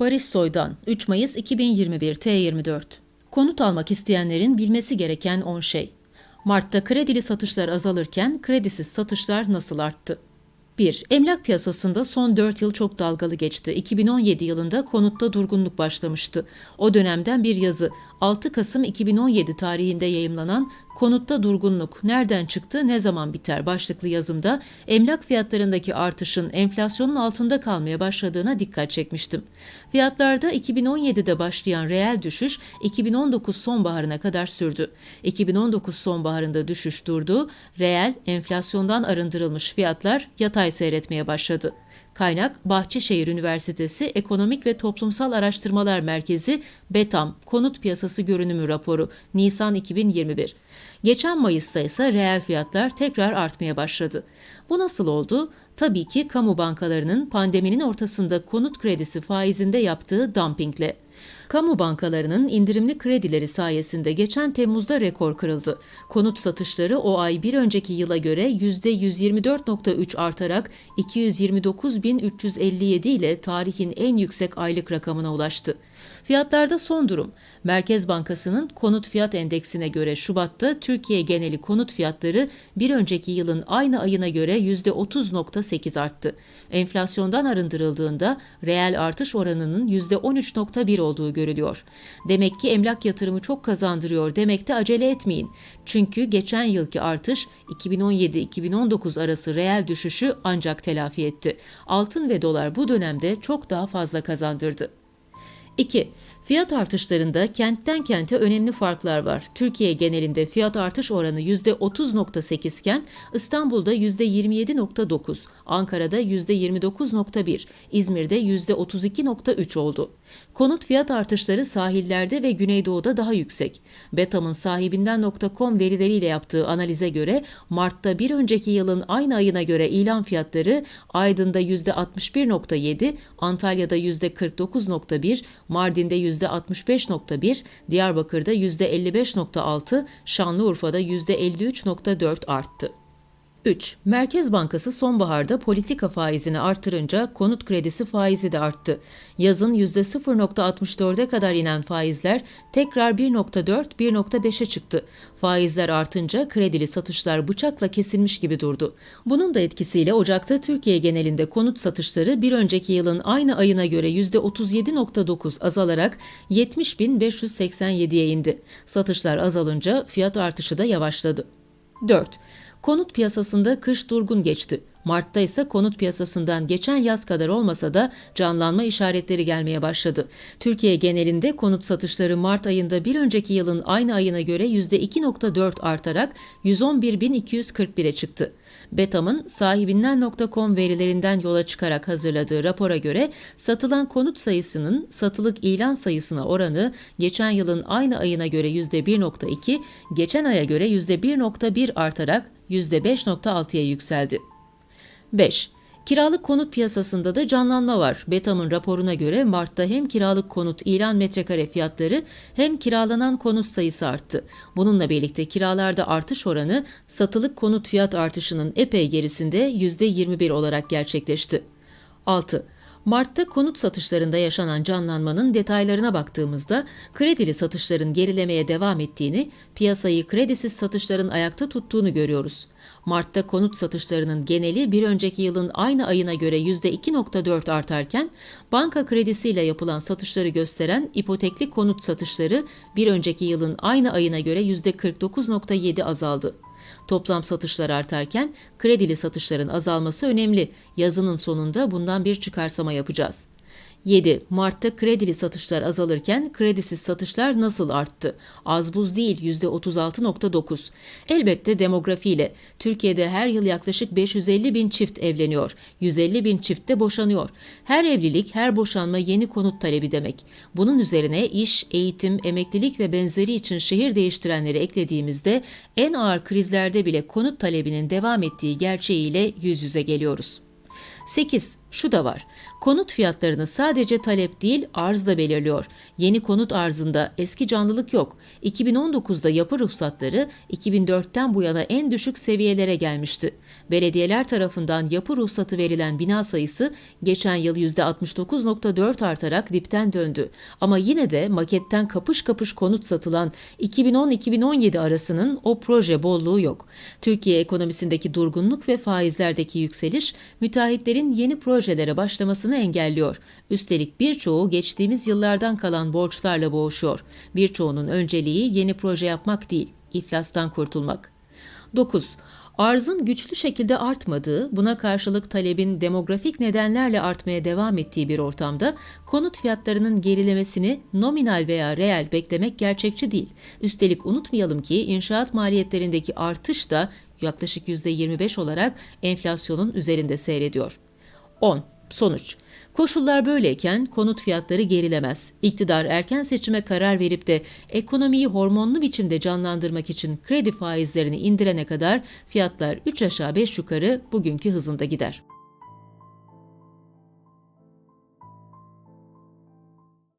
Barış Soydan 3 Mayıs 2021 T24 Konut almak isteyenlerin bilmesi gereken 10 şey. Mart'ta kredili satışlar azalırken kredisiz satışlar nasıl arttı? 1. Emlak piyasasında son 4 yıl çok dalgalı geçti. 2017 yılında konutta durgunluk başlamıştı. O dönemden bir yazı 6 Kasım 2017 tarihinde yayımlanan Konutta durgunluk nereden çıktı, ne zaman biter başlıklı yazımda emlak fiyatlarındaki artışın enflasyonun altında kalmaya başladığına dikkat çekmiştim. Fiyatlarda 2017'de başlayan reel düşüş 2019 sonbaharına kadar sürdü. 2019 sonbaharında düşüş durdu, reel enflasyondan arındırılmış fiyatlar yatay seyretmeye başladı. Kaynak Bahçeşehir Üniversitesi Ekonomik ve Toplumsal Araştırmalar Merkezi BETAM Konut Piyasası Görünümü raporu Nisan 2021. Geçen Mayıs'ta ise reel fiyatlar tekrar artmaya başladı. Bu nasıl oldu? Tabii ki kamu bankalarının pandeminin ortasında konut kredisi faizinde yaptığı dumpingle. Kamu bankalarının indirimli kredileri sayesinde geçen Temmuz'da rekor kırıldı. Konut satışları o ay bir önceki yıla göre %124.3 artarak 229.357 ile tarihin en yüksek aylık rakamına ulaştı. Fiyatlarda son durum. Merkez Bankası'nın konut fiyat endeksine göre Şubat'ta Türkiye geneli konut fiyatları bir önceki yılın aynı ayına göre %30.8 arttı. Enflasyondan arındırıldığında reel artış oranının %13.1 olduğu görülüyor. Demek ki emlak yatırımı çok kazandırıyor demekte acele etmeyin. Çünkü geçen yılki artış 2017-2019 arası reel düşüşü ancak telafi etti. Altın ve dolar bu dönemde çok daha fazla kazandırdı. 2. Fiyat artışlarında kentten kente önemli farklar var. Türkiye genelinde fiyat artış oranı %30.8 iken İstanbul'da %27.9, Ankara'da %29.1, İzmir'de %32.3 oldu. Konut fiyat artışları sahillerde ve Güneydoğu'da daha yüksek. Betam'ın sahibinden.com verileriyle yaptığı analize göre Mart'ta bir önceki yılın aynı ayına göre ilan fiyatları Aydın'da %61.7, Antalya'da %49.1, Mardin'de %65.1, Diyarbakır'da %55.6, Şanlıurfa'da %53.4 arttı. 3. Merkez Bankası sonbaharda politika faizini artırınca konut kredisi faizi de arttı. Yazın %0.64'e kadar inen faizler tekrar 1.4-1.5'e çıktı. Faizler artınca kredili satışlar bıçakla kesilmiş gibi durdu. Bunun da etkisiyle Ocak'ta Türkiye genelinde konut satışları bir önceki yılın aynı ayına göre %37.9 azalarak 70.587'ye indi. Satışlar azalınca fiyat artışı da yavaşladı. 4. Konut piyasasında kış durgun geçti. Mart'ta ise konut piyasasından geçen yaz kadar olmasa da canlanma işaretleri gelmeye başladı. Türkiye genelinde konut satışları Mart ayında bir önceki yılın aynı ayına göre %2.4 artarak 111.241'e çıktı. Betam'ın sahibinden.com verilerinden yola çıkarak hazırladığı rapora göre satılan konut sayısının satılık ilan sayısına oranı geçen yılın aynı ayına göre %1.2, geçen aya göre %1.1 artarak %5.6'ya yükseldi. 5. Kiralık konut piyasasında da canlanma var. Betam'ın raporuna göre Mart'ta hem kiralık konut ilan metrekare fiyatları hem kiralanan konut sayısı arttı. Bununla birlikte kiralarda artış oranı satılık konut fiyat artışının epey gerisinde %21 olarak gerçekleşti. 6. Mart'ta konut satışlarında yaşanan canlanmanın detaylarına baktığımızda kredili satışların gerilemeye devam ettiğini, piyasayı kredisiz satışların ayakta tuttuğunu görüyoruz. Mart'ta konut satışlarının geneli bir önceki yılın aynı ayına göre %2.4 artarken, banka kredisiyle yapılan satışları gösteren ipotekli konut satışları bir önceki yılın aynı ayına göre %49.7 azaldı. Toplam satışlar artarken kredili satışların azalması önemli. Yazının sonunda bundan bir çıkarsama yapacağız. 7. Mart'ta kredili satışlar azalırken kredisiz satışlar nasıl arttı? Az buz değil %36.9. Elbette demografiyle. Türkiye'de her yıl yaklaşık 550 bin çift evleniyor. 150 bin çift de boşanıyor. Her evlilik, her boşanma yeni konut talebi demek. Bunun üzerine iş, eğitim, emeklilik ve benzeri için şehir değiştirenleri eklediğimizde en ağır krizlerde bile konut talebinin devam ettiği gerçeğiyle yüz yüze geliyoruz. 8. Şu da var. Konut fiyatlarını sadece talep değil arz da belirliyor. Yeni konut arzında eski canlılık yok. 2019'da yapı ruhsatları 2004'ten bu yana en düşük seviyelere gelmişti. Belediyeler tarafından yapı ruhsatı verilen bina sayısı geçen yıl %69.4 artarak dipten döndü. Ama yine de maketten kapış kapış konut satılan 2010-2017 arasının o proje bolluğu yok. Türkiye ekonomisindeki durgunluk ve faizlerdeki yükseliş müteahhitlerin yeni projelere başlamasını engelliyor. Üstelik birçoğu geçtiğimiz yıllardan kalan borçlarla boğuşuyor. Birçoğunun önceliği yeni proje yapmak değil, iflastan kurtulmak. 9. Arzın güçlü şekilde artmadığı, buna karşılık talebin demografik nedenlerle artmaya devam ettiği bir ortamda konut fiyatlarının gerilemesini nominal veya reel beklemek gerçekçi değil. Üstelik unutmayalım ki inşaat maliyetlerindeki artış da yaklaşık %25 olarak enflasyonun üzerinde seyrediyor. 10. Sonuç. Koşullar böyleyken konut fiyatları gerilemez. İktidar erken seçime karar verip de ekonomiyi hormonlu biçimde canlandırmak için kredi faizlerini indirene kadar fiyatlar 3 aşağı 5 yukarı bugünkü hızında gider.